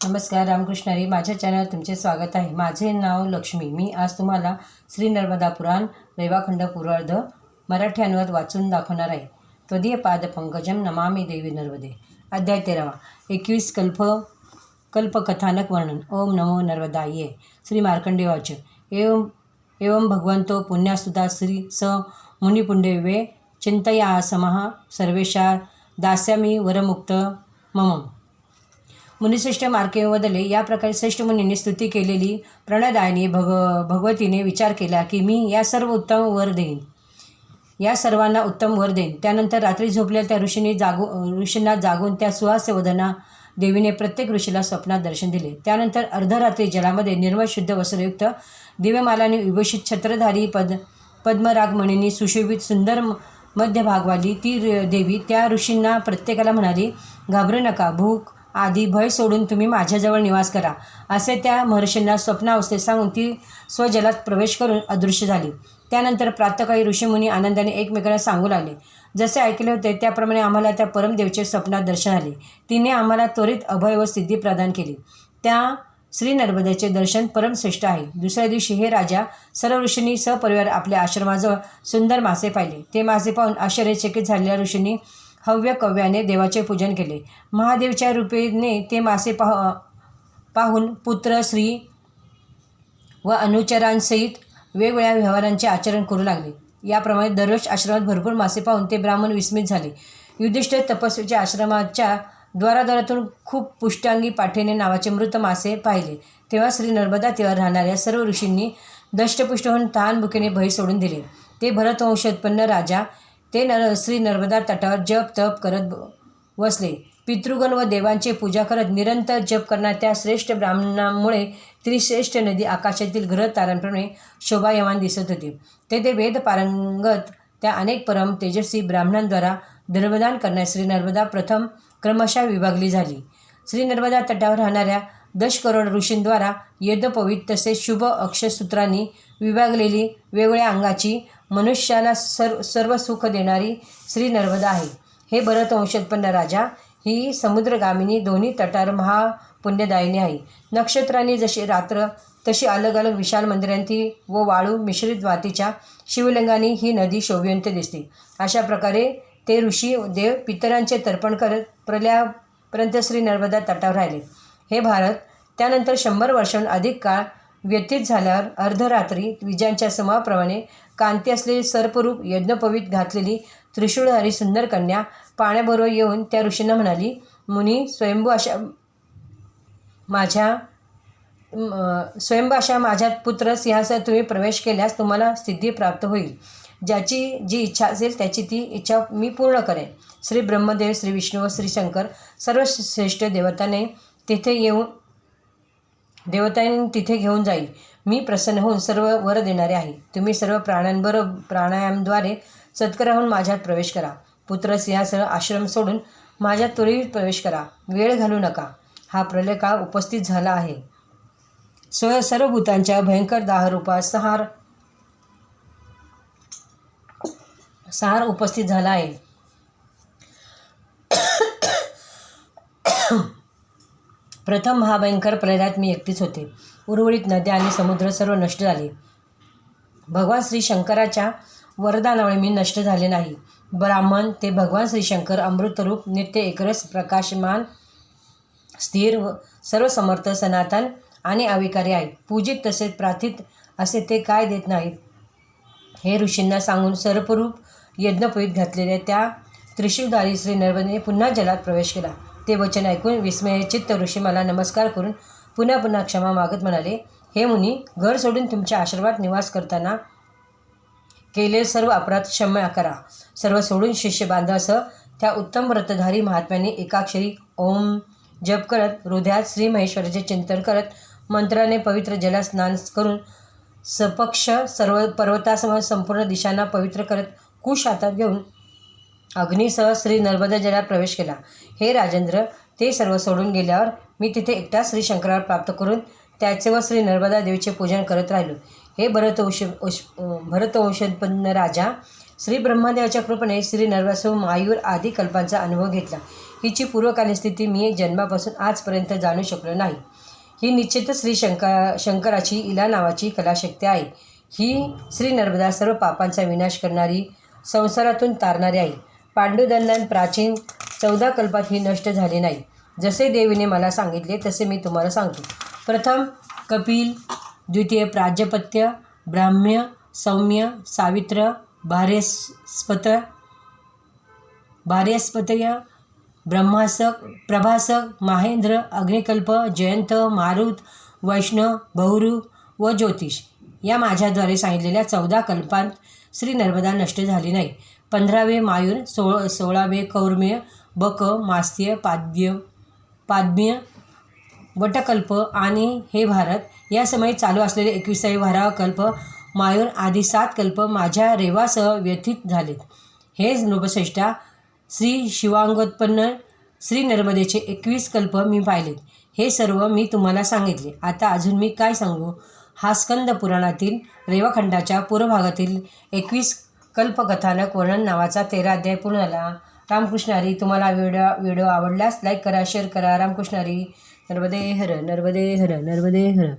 नमस्कार रामकृष्णारी माझ्या चॅनल तुमचे स्वागत आहे. माझे नाव लक्ष्मी. मी आज तुम्हाला श्री नर्मदा पुराण रेवाखंड पूर्वार्ध मराठी अनुवाद वाचून दाखवणार आहे. त्वदीय पाद पंकजम नमामी देवी नर्मदे. अध्याय तेरावा. एकवीस कल्प कल्पकथानक वर्णन. ओम नमो नर्मदाये. श्री मार्कंडे वाच एवं एवं भगवंतो पुण्यासुदा श्री स मुनिपुंडे चिंतया समहा सर्वेशा दास्यामी वरमुक्त मम मुनिश्रेष्ठ मार्के वदले या प्रकारे श्रेष्ठ मुनींनी स्तुती केलेली प्रणदायनी भग भगवतीने विचार केला की मी या सर्व उत्तम वर देईन. या सर्वांना उत्तम वर देईन. त्यानंतर रात्री झोपलेल्या त्या ऋषीने जागू ऋषींना जागून त्या सुहास्य वदना देवीने प्रत्येक ऋषीला स्वप्नात दर्शन दिले. त्यानंतर अर्धरात्री जलामध्ये निर्मळ शुद्ध वस्त्रयुक्त दिव्यमालाने विभूषित छत्रधारी पद पद्मरागमणींनी सुशोभित सुंदर मध्यभागवाली ती र- देवी त्या ऋषींना प्रत्येकाला म्हणाली घाबरू नका भूक आधी भय सोडून तुम्ही माझ्याजवळ निवास करा असे त्या महर्षींना स्वप्नावस्थेत सांगून ती स्वजलात प्रवेश करून अदृश्य झाली. त्यानंतर प्रातकाळी ऋषीमुनी आनंदाने एकमेकांना सांगू लागले. जसे ऐकले होते त्याप्रमाणे आम्हाला त्या परमदेवचे स्वप्नात दर्शन आले. तिने आम्हाला त्वरित अभय व सिद्धी प्रदान केली. त्या श्री नर्मदेचे दर्शन परमश्रेष्ठ आहे. दुसऱ्या दिवशी हे राजा सर्व ऋषींनी सहपरिवार आपल्या आश्रमाजवळ सुंदर मासे पाहिले. ते मासे पाहून आश्चर्यचकित झालेल्या ऋषींनी हव्य कव्याने देवाचे पूजन केले. महादेवच्या रूपेने ते मासे पाह पाहून पुत्र श्री व अनुचरांसहित वेगवेगळ्या व्यवहारांचे आचरण करू लागले. याप्रमाणे दररोज आश्रमात भरपूर मासे पाहून ते ब्राह्मण विस्मित झाले. युधिष्ठिर तपस्वीच्या आश्रमाच्या द्वाराद्वारातून खूप पुष्टांगी पाठेने नावाचे मृत मासे पाहिले. तेव्हा श्री नर्मदा तेव्हा राहणाऱ्या सर्व ऋषींनी दष्टपुष्ट होऊन तहान भुकेने भय सोडून दिले. ते भरतवंशोत्पन्न राजा ते नर श्री नर्मदा तटावर जप तप करत ब- बसले. पितृगण व देवांची पूजा करत निरंतर जप करणाऱ्या त्या श्रेष्ठ ब्राह्मणामुळे त्रिश्रेष्ठ नदी आकाशातील ग्रह तारांप्रमाणे शोभायमान दिसत होती. तेथे वेद पारंगत त्या अनेक परम तेजस्वी ब्राह्मणांद्वारा धर्मदान करण्यास श्री नर्मदा प्रथम क्रमशः विभागली झाली. श्री नर्मदा तटावर राहणाऱ्या दश करोड ऋषींद्वारा यज्ञोपवीत तसेच शुभ अक्षसूत्रांनी विभागलेली वेगवेगळ्या अंगाची मनुष्याला सर्व सर्व सुख देणारी श्री नर्मदा आहे. हे भरत वंशोत्पन्न राजा ही समुद्रगामिनी दोन्ही तटार महापुण्यदायिनी आहे. नक्षत्रांनी जशी रात्र तशी अलग अलग विशाल मंदिरांती व वाळू मिश्रित मातीच्या शिवलिंगांनी ही नदी शोभिवंत दिसते. अशा प्रकारे ते ऋषी देव पितरांचे तर्पण करत प्रल्यापर्यंत श्री नर्मदा तटावर राहिले. हे भारत त्यानंतर शंभर वर्षांहून अधिक काळ व्यतीत झाल्यावर अर्धरात्री विजांच्या समाप्रमाणे कांती असलेली सर्परूप यज्ञपवीत घातलेली त्रिशूळधारी सुंदर कन्या पाण्याबरोबर येऊन त्या ऋषींना म्हणाली मुनी स्वयंभू अशा माझ्या स्वयंभाषा स्वयंभू अशा माझ्या पुत्र सिंहासनात तुम्ही प्रवेश केल्यास तुम्हाला सिद्धी प्राप्त होईल. ज्याची जी इच्छा असेल त्याची ती इच्छा मी पूर्ण करेन. श्री ब्रह्मदेव श्री विष्णू व श्री शंकर सर्व श्रेष्ठ देवताने तिथे येऊन देवतांनी तिथे घेऊन जाईल. मी प्रसन्न होऊन सर्व वर देणारे आहे. तुम्ही सर्व प्राण्यांबरोबर प्राणायामद्वारे सत्कराहून माझ्यात प्रवेश करा. पुत्र सिंहासह आश्रम सोडून माझ्या त्वरित प्रवेश करा. वेळ घालू नका. हा प्रलय काळ उपस्थित झाला आहे. स्व सर्व भूतांच्या भयंकर दाहरूपात सहार सहार उपस्थित झाला आहे. प्रथम महाभयंकर प्रलयात मी एकटीच होते. उर्वरित नद्या आणि समुद्र सर्व नष्ट झाले. भगवान श्री शंकराच्या वरदानामुळे मी नष्ट झाले नाही. ब्राह्मण ते भगवान श्री शंकर अमृतरूप नित्य एकरस प्रकाशमान स्थिर व सर्व समर्थ सनातन आणि अविकारी आहेत पूजित तसेच प्रार्थित असे ते काय देत नाहीत? हे ऋषींना सांगून सर्वरूप यज्ञोपवीत घातलेल्या त्या त्रिशूलधारी श्री नर्मदेने पुन्हा जलात प्रवेश केला. ते वचन ऐकून विस्मयचित्त ऋषी मला नमस्कार करून पुन्हा पुन्हा क्षमा मागत म्हणाले हे मुनी घर सोडून तुमच्या आश्रमात निवास करताना केलेले सर्व अपराध क्षम्य करा. सर्व सोडून शिष्य बांधासह त्या उत्तम व्रतधारी महात्म्याने एकाक्षरी ओम जप करत हृदयात श्री महेश्वराचे चिंतन करत मंत्राने पवित्र जला स्नान करून सपक्ष सर्व पर्वतासह संपूर्ण दिशांना पवित्र करत कुश हातात घेऊन अग्नीसह श्री नर्मदा जलात प्रवेश केला. हे राजेंद्र ते सर्व सोडून गेल्यावर मी तिथे एकटा श्री शंकरावर प्राप्त करून त्याचे व श्री नर्मदा देवीचे पूजन करत राहिलो. हे भरतवंश भरतवंशोत्पन्न राजा श्री ब्रह्मदेवाच्या कृपेने श्री नर्मदासह मायूर आदी कल्पांचा अनुभव घेतला. हिची पूर्वकालीन स्थिती मी जन्मापासून आजपर्यंत जाणू शकलो नाही. ही निश्चितच श्री शंका शंकराची इला नावाची कलाशक्ती आहे. ही श्री नर्मदा सर्व पापांचा विनाश करणारी संसारातून तारणारी आहे. पांडुदंदन प्राचीन चौदा कल्पात ही नष्ट झाली नाही. जसे देवीने मला सांगितले तसे मी तुम्हाला सांगतो. प्रथम कपिल द्वितीय प्राजपत्य ब्राह्म्य सौम्य सावित्र भार्यस्पत भार्यस्पतय ब्रह्मासक प्रभासक माहेंद्र अग्निकल्प जयंत मारुत वैष्णव बहुरू व ज्योतिष. या माझ्याद्वारे सांगितलेल्या चौदा कल्पांत श्री नर्मदा नष्ट झाली नाही. पंधरावे मायूर सोळ सोळावे कौर्म्य बक मास्य पाद्य पाद्म्य वटकल्प आणि हे भारत या समयी चालू असलेले एकविसावे बारावा कल्प मायूर आदी सात कल्प माझ्या रेवासह व्यथित झालेत. हे नृपश्रेष्ठा श्री शिवांगोत्पन्न श्री नर्मदेचे एकवीस कल्प मी पाहिलेत. हे सर्व मी तुम्हाला सांगितले. आता अजून मी काय सांगू? हा स्कंद पुराणातील रेवाखंडाच्या पूर्व भागातील एकवीस कल्पकथानक वर्णन नावाचा तेरा अध्याय पूर्ण झाला. रामकृष्ण हरी तुम्हाला व्हिडिओ व्हिडिओ आवडल्यास लाईक करा शेअर करा. रामकृष्ण हरी नर्मदे हर नर्मदे हर नर्मदे हर.